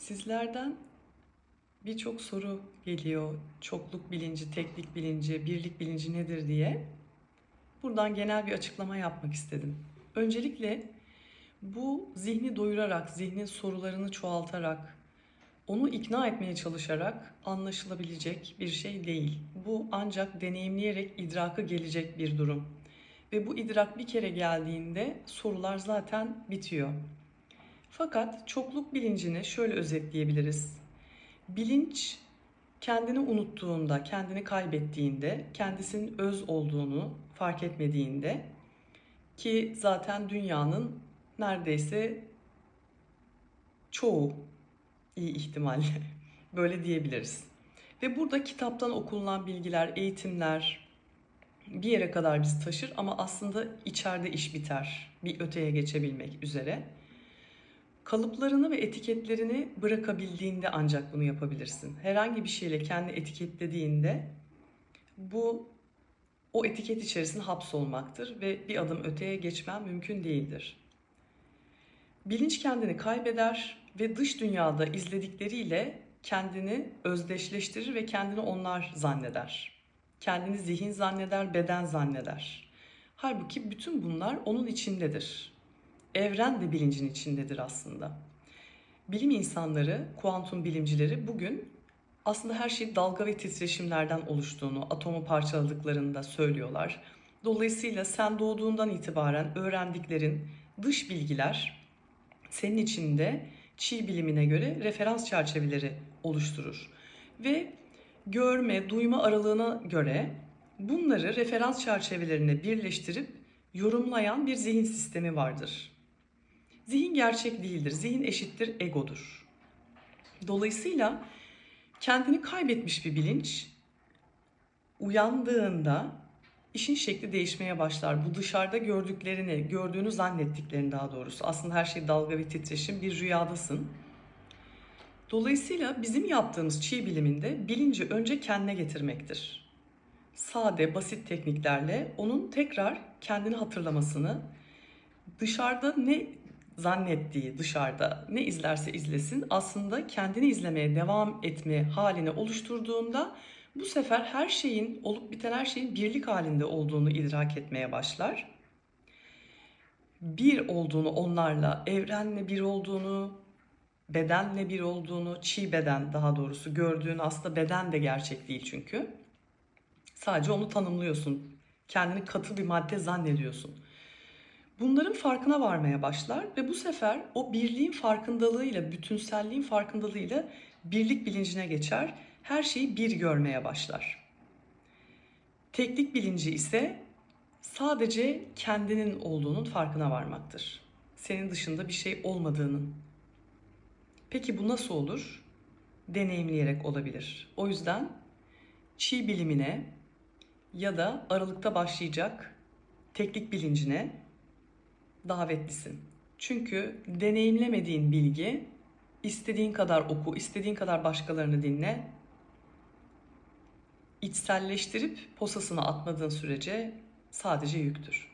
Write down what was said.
Sizlerden birçok soru geliyor. Çokluk bilinci, teklik bilinci, birlik bilinci nedir diye. Buradan genel bir açıklama yapmak istedim. Öncelikle bu zihni doyurarak, zihnin sorularını çoğaltarak, onu ikna etmeye çalışarak anlaşılabilecek bir şey değil. Bu ancak deneyimleyerek idraka gelecek bir durum. Ve bu idrak bir kere geldiğinde sorular zaten bitiyor. Fakat çokluk bilincini şöyle özetleyebiliriz. Bilinç kendini unuttuğunda, kendini kaybettiğinde, kendisinin öz olduğunu fark etmediğinde ki zaten dünyanın neredeyse çoğu iyi ihtimalle böyle diyebiliriz. Ve burada kitaptan okunulan bilgiler, eğitimler bir yere kadar bizi taşır ama aslında içeride iş biter. Bir öteye geçebilmek üzere. Kalıplarını ve etiketlerini bırakabildiğinde ancak bunu yapabilirsin. Herhangi bir şeyle kendi etiketlediğinde bu o etiket içerisinde hapsolmaktır ve bir adım öteye geçmen mümkün değildir. Bilinç kendini kaybeder ve dış dünyada izledikleriyle kendini özdeşleştirir ve kendini onlar zanneder. Kendini zihin zanneder, beden zanneder. Halbuki bütün bunlar onun içindedir. Evren de bilincin içindedir aslında. Bilim insanları, kuantum bilimcileri bugün aslında her şey dalga ve titreşimlerden oluştuğunu, atomu parçaladıklarını da söylüyorlar. Dolayısıyla sen doğduğundan itibaren öğrendiklerin dış bilgiler senin içinde çi bilimine göre referans çerçeveleri oluşturur. Ve görme, duyma aralığına göre bunları referans çerçevelerine birleştirip yorumlayan bir zihin sistemi vardır. Zihin gerçek değildir. Zihin eşittir egodur. Dolayısıyla kendini kaybetmiş bir bilinç uyandığında işin şekli değişmeye başlar. Bu dışarıda gördüklerini, gördüğünü zannettiklerini daha doğrusu. Aslında her şey dalga ve titreşim, bir rüyadasın. Dolayısıyla bizim yaptığımız çiğ biliminde bilinci önce kendine getirmektir. Sade, basit tekniklerle onun tekrar kendini hatırlamasını, dışarıda ne zannettiği dışarıda ne izlerse izlesin aslında kendini izlemeye devam etme halini oluşturduğunda bu sefer her şeyin olup biten her şeyin birlik halinde olduğunu idrak etmeye başlar. Bir olduğunu onlarla, evrenle bir olduğunu, bedenle bir olduğunu, çiğ beden daha doğrusu gördüğünü aslında beden de gerçek değil çünkü. Sadece onu tanımlıyorsun. Kendini katı bir madde zannediyorsun. Bunların farkına varmaya başlar ve bu sefer o birliğin farkındalığıyla, bütünselliğin farkındalığıyla birlik bilincine geçer. Her şeyi bir görmeye başlar. Teklik bilinci ise sadece kendinin olduğunun farkına varmaktır. Senin dışında bir şey olmadığının. Peki bu nasıl olur? Deneyimleyerek olabilir. O yüzden çi bilimine ya da aralıkta başlayacak teklik bilincine davetlisin. Çünkü deneyimlemediğin bilgi istediğin kadar oku, istediğin kadar başkalarını dinle. içselleştirip posasına atmadığın sürece sadece yüktür.